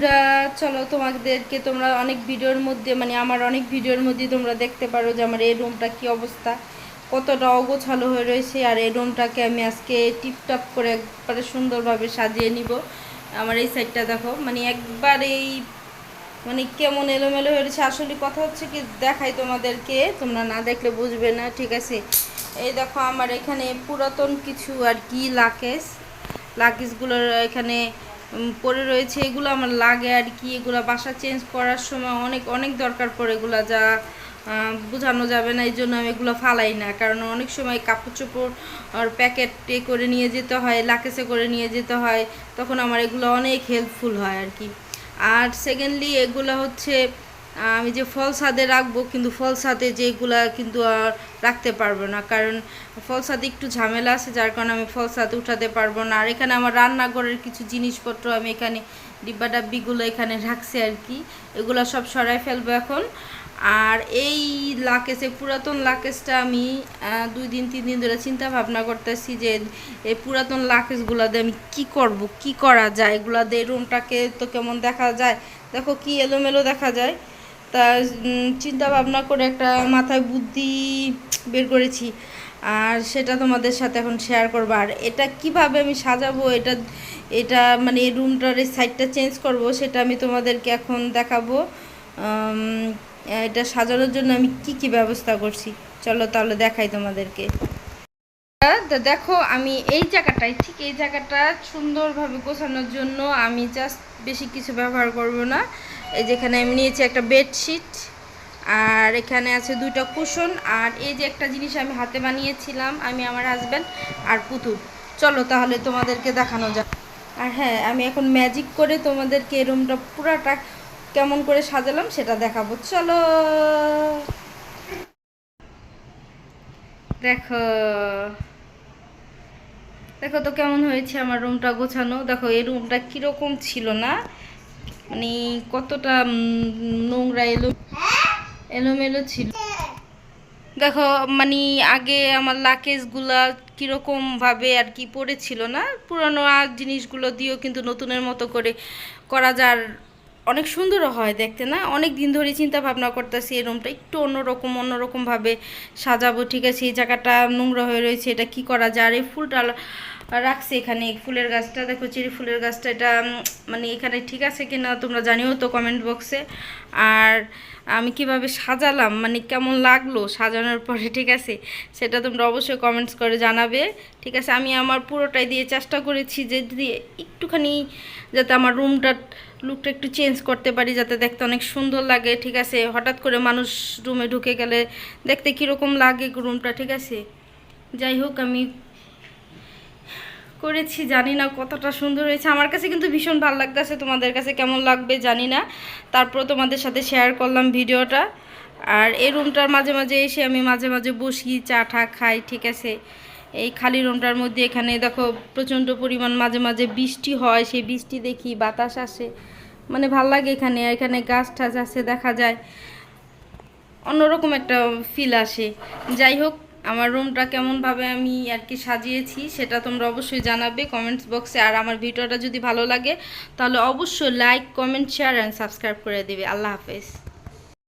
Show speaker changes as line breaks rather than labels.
পুরা চলো তোমাদেরকে তোমরা অনেক ভিডিওর মধ্যে মানে আমার অনেক ভিডিওর মধ্যে তোমরা দেখতে পারো যে আমার এই রুমটা কি অবস্থা। কতটা অগোছালো হয়ে রয়েছে আর এই রুমটাকে আমি আজকে টিপটপ করে একবারে সুন্দরভাবে সাজিয়ে নিব। আমার এই সাইডটা দেখো মানে একবার এই মানে কেমন এলোমেলো হয়ে রয়েছে। আসলে কথা হচ্ছে কি, দেখাই তোমাদেরকে, তোমরা না দেখলে বুঝবে না, ঠিক আছে? এই দেখো, আমার এখানে পুরাতন কিছু আর কি লাকেজ লাকেজগুলোর এখানে পড়ে রয়েছে, এগুলো আমার লাগে আর কি, এগুলো বাসা চেঞ্জ করার সময় অনেক অনেক দরকার পড়ে এগুলো যা বোঝানো যাবে না এই জন্য আমি এগুলো ফালাই না। কারণ অনেক সময় কাপড় চোপড় আর প্যাকেটে করে নিয়ে যেতে হয় লাকেসে করে নিয়ে যেতে হয়, তখন আমার এগুলো অনেক হেল্পফুল হয় আর কি। আর সেকেন্ডলি এগুলো হচ্ছে আমি যে ফল সাদে রাখব, কিন্তু ফল সাদে যেগুলা কিন্তু আর রাখতে পারব না। কারণ ফল সাদে একটু ঝামেলা আছে, যার কারণে আমি ফল সাদে উঠাতে পারব না। আর এখানে আমার রান্নাঘরের কিছু জিনিসপত্র আমি এখানে ডিব্বা ডাব্বিগুলো এখানে রাখছি আর কি। এগুলো সব সরাই ফেলব এখন। আর এই লাকেসে, পুরাতন লাকেসটা আমি দুই দিন, তিন দিন ধরে চিন্তা ভাবনা করতেছি যে এই পুরাতন লাকেসগুলো দিয়ে আমি কি করব, কি করা যায়? এগুলা দিয়ে রুমটাকে তো কেমন দেখা যায়? দেখো কি এলোমেলো দেখা যায়। তা চিন্তা ভাবনা করে একটা মাথায় বুদ্ধি বের করেছি। আর সেটা তোমাদের সাথে এখন শেয়ার করব। আর এটা কীভাবে আমি সাজাবো, এটা এটা মানে রুমটার এই সাইডটা চেঞ্জ করব, সেটা আমি তোমাদেরকে এখন দেখাবো। এটা সাজানোর জন্য আমি কি কি ব্যবস্থা করছি? চলো তাহলে দেখাই তোমাদেরকে। দেখো, আমি এই জায়গাটায়, ঠিক এই জায়গাটা সুন্দরভাবে গোছানোর জন্য আমি জাস্ট বেশি কিছু ব্যবহার করব না। এই যেখানে আমি নিয়েছি একটা বেডশিট, আর এখানে আছে দুইটা কুশন, আর এই যে একটা জিনিস আমি হাতে বানিয়েছিলাম, আমি আমার হাজব্যান্ড আর পুতুল। চলো তাহলে তোমাদেরকে দেখানো যাক। আর হ্যাঁ আমি এখন ম্যাজিক করে তোমাদেরকে এই রুমটা পুরাটা কেমন করে সাজালাম সেটা দেখাবো। চলো। দেখো। দেখো তো কেমন হয়েছে আমার রুমটা গোছানো। দেখো এই রুমটা কীরকম ছিল না? মানে কতটা নোংরা এলো, এলোমেলো ছিল। দেখো মানে আগে আমার লাকেজগুলা কীরকম ভাবে আর কি পড়েছিল না? পুরানো আর জিনিসগুলো দিয়েও কিন্তু নতুনের মতো করে করা যার অনেক সুন্দরও হয় দেখতে, না? অনেক দিন ধরে চিন্তা ভাবনা করতেছি এই রুমটা একটু অন্যরকম, অন্যরকমভাবে সাজাবো। ঠিক আছে, এই জায়গাটা নোংরা হয়ে রয়েছে, এটা কি করা যায়? আর এই ফুলটা রাখছি এখানে ফুলের গাছটা। দেখো চেরি ফুলের গাছটা, এটা মানে এখানে ঠিক আছে কিনা তোমরা জানিও তো কমেন্ট বক্সে আর আমি কীভাবে সাজালাম মানে কেমন লাগল সাজানোর পরে, ঠিক আছে? সেটা তোমরা অবশ্যই কমেন্টস করে জানাবে, ঠিক আছে? আমি আমার পুরোটাই দিয়ে চেষ্টা করেছি যে দিয়ে একটুখানি যাতে আমার রুমটা লুকটা একটু চেঞ্জ করতে পারি, যাতে দেখতে অনেক সুন্দর লাগে, ঠিক আছে? হঠাৎ করে মানুষ রুমে ঢুকে গেলে দেখতে কীরকম লাগে রুমটা ঠিক আছে? যাই হোক, আমি করেছি, জানি না কতটা সুন্দর হয়েছে। আমার কাছে কিন্তু ভীষণ ভালো লাগতেছে, তোমাদের কাছে কেমন লাগবে জানি না। তারপর তোমাদের সাথে শেয়ার করলাম ভিডিওটা। আর এই রুমটার মাঝে মাঝে এসে আমি মাঝে মাঝে বসি, চা টা খাই, ঠিক আছে? এই খালি রুমটার মধ্যে এখানে দেখো প্রচণ্ড পরিমাণ মাঝে মাঝে বৃষ্টি হয়, সেই বৃষ্টি দেখি, বাতাস আসে। মানে ভালো লাগে এখানে এখানে গাছ টাছ আছে, দেখা যায়। অন্যরকম একটা ফিল আসে। যাই হোক আমার রুমটা কেমনভাবে আমি আর কি সাজিয়েছি সেটা তোমরা অবশ্যই জানাবে কমেন্টস বক্সে আর আমার ভিডিওটা যদি ভালো লাগে, তাহলে অবশ্যই like comment share and subscribe করে দেবে। আল্লাহ হাফেজ।